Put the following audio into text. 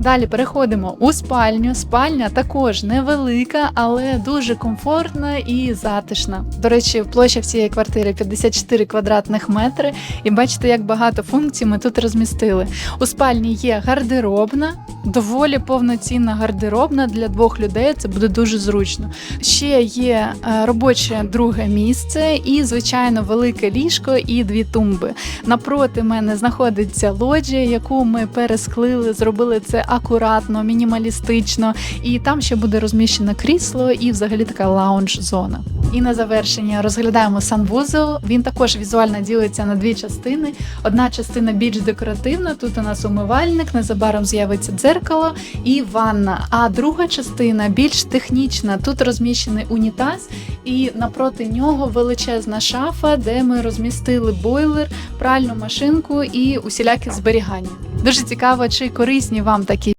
Далі переходимо у спальню. Спальня також невелика, але дуже комфортна і затишна. До речі, площа всієї квартири 54 квадратних метри. І бачите, як багато функцій ми тут розмістили. У спальні є гардеробна, доволі повноцінна гардеробна для двох людей. Це буде дуже зручно. Ще є е, робоче друге місце і, звичайно, велике ліжко і дві тумби. Напроти мене знаходиться лоджія, яку ми пересклили, зробили це акуратно, мінімалістично. І там ще буде розміщено крісло і взагалі така лаунж-зона. І на завершення розглядаємо санвузол. Він також візуально ділиться на дві частини. Одна частина більш декоративна. Тут у нас умивальник, незабаром з'явиться дзеркало і ванна. А друга частина більш технічна. Тут розміщений унітаз, і напроти нього величезна шафа, де ми розмістили бойлер, пральну машинку і усілякі зберігання. Дуже цікаво, чи корисні вам такі